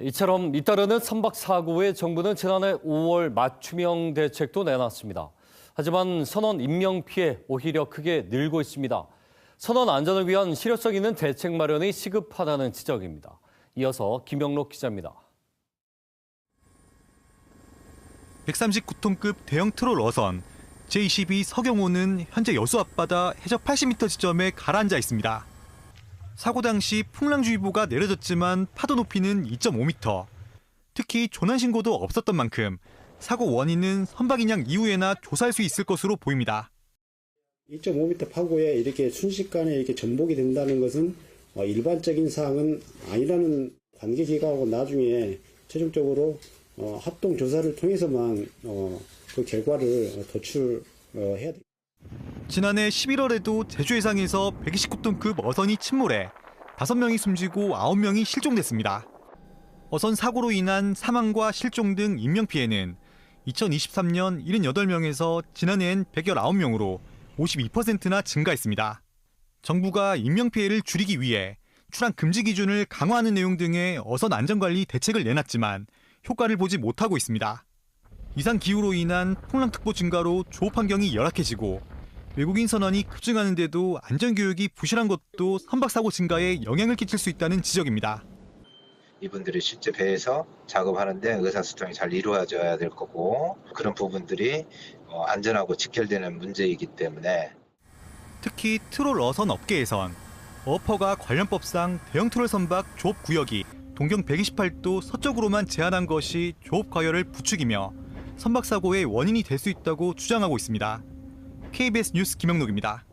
이처럼 잇따르는 선박 사고에 정부는 지난해 5월 맞춤형 대책도 내놨습니다. 하지만 선원 인명 피해 오히려 크게 늘고 있습니다. 선원 안전을 위한 실효성 있는 대책 마련이 시급하다는 지적입니다. 이어서 김영록 기자입니다. 139톤급 대형 트롤 어선 제22 서경호는 현재 여수 앞바다 해저 80m 지점에 가라앉아 있습니다. 사고 당시 풍랑주의보가 내려졌지만 파도 높이는 2.5m. 특히 조난 신고도 없었던 만큼 사고 원인은 선박인양 이후에나 조사할 수 있을 것으로 보입니다. 2.5m 파고에 이렇게 순식간에 이렇게 전복이 된다는 것은 어, 일반적인 사항은 아니라는 관계기관하고 나중에 최종적으로 어, 합동 조사를 통해서만 어, 그 결과를 도출해야 됩니다. 지난해 11월에도 제주 해상에서 129톤급 어선이 침몰해 5명이 숨지고 9명이 실종됐습니다. 어선 사고로 인한 사망과 실종 등 인명피해는 2023년 78명에서 지난해엔 119명으로 52%나 증가했습니다. 정부가 인명피해를 줄이기 위해 출항 금지 기준을 강화하는 내용 등의 어선 안전관리 대책을 내놨지만 효과를 보지 못하고 있습니다. 이상 기후로 인한 풍랑특보 증가로 조업 환경이 열악해지고 외국인 선원이 급증하는데도 안전교육이 부실한 것도 선박사고 증가에 영향을 끼칠 수 있다는 지적입니다. 이분들이 실제 배에서 작업하는데 의사소통이 잘 이루어져야 될 거고 그런 부분들이 어, 안전하고 직결되는 문제이기 때문에 특히 트롤 어선 업계에선 어퍼가 관련법상 대형 트롤 선박 조업 구역이 동경 128도 서쪽으로만 제한한 것이 조업 과열을 부추기며 선박 사고의 원인이 될 수 있다고 주장하고 있습니다. KBS 뉴스 김영록입니다.